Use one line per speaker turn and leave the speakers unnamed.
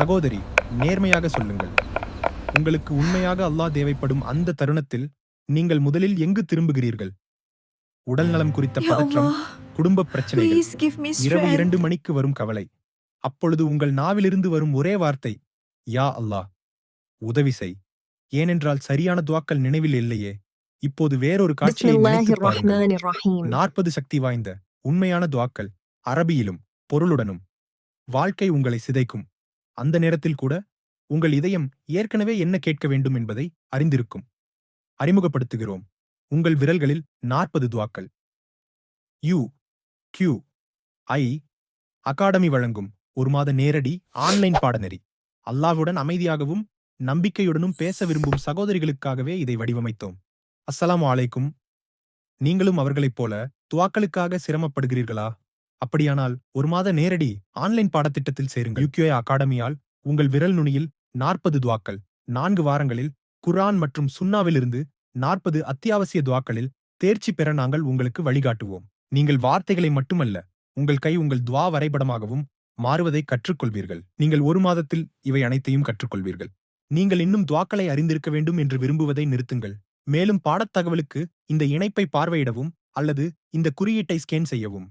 சகோதரி நேர்மையாக சொல்லுங்கள். உங்களுக்கு உண்மையாக அல்லாஹ் தேவைப்படும் அந்த தருணத்தில் நீங்கள் முதலில் எங்கு திரும்புகிறீர்கள்? உடல் நலம் குறித்த பதற்றம் குடும்ப பிரச்சனைகள் இரவு இரண்டு மணிக்கு வரும் கவலை. அப்பொழுது உங்கள் நாவிலிருந்து வரும் ஒரே வார்த்தை யா அல்லாஹ் உதவி செய். ஏனென்றால் சரியான துவாக்கள் நினைவில் இல்லையே. இப்போது வேறொரு காட்சியை நாற்பது சக்தி வாய்ந்த உண்மையான துவாக்கள் அரபியிலும் பொருளுடனும். வாழ்க்கை உங்களை சிதைக்கும். அந்த நேரத்தில் கூட உங்கள் இதயம் ஏற்கனவே என்ன கேட்க வேண்டும் என்பதை அறிந்திருக்கும். அறிமுகப்படுத்துகிறோம். உங்கள் விரல்களில் நாற்பது துவாக்கள். யூ கியூ ஐ அகாடமி வழங்கும் ஒரு மாத நேரடி ஆன்லைன் பாடநெறி. அல்லாஹ்வுடன் அமைதியாகவும் நம்பிக்கையுடனும் பேச விரும்பும் சகோதரிகளுக்காகவே இதை வடிவமைத்தோம். அஸ்ஸலாமு அலைக்கும். நீங்களும் அவர்களைப் போல துவாக்களுக்காக சிரமப்படுகிறீர்களா? அப்படியானால் ஒரு மாத நேரடி ஆன்லைன் பாடத்திட்டத்தில் சேருங்கள். யூகியோய் அகாடமியால் உங்கள் விரல் நுனியில் நாற்பது துவாக்கள். நான்கு வாரங்களில் குர்ஆன் மற்றும் சுன்னாவிலிருந்து நாற்பது அத்தியாவசிய துவாக்களில் தேர்ச்சி பெற நாங்கள் உங்களுக்கு வழிகாட்டுவோம். நீங்கள் வார்த்தைகளை மட்டுமல்ல உங்கள் கை உங்கள் துவா வரைபடமாகவும் மாறுவதை கற்றுக்கொள்வீர்கள். நீங்கள் ஒரு மாதத்தில் இவை அனைத்தையும் கற்றுக்கொள்வீர்கள். நீங்கள் இன்னும் துவாக்களை அறிந்திருக்க வேண்டும் என்று விரும்புவதை நிறுத்துங்கள். மேலும் பாடத் தகவலுக்கு இந்த இணைப்பை பார்வையிடவும் அல்லது இந்த குறியீட்டை ஸ்கேன் செய்யவும்.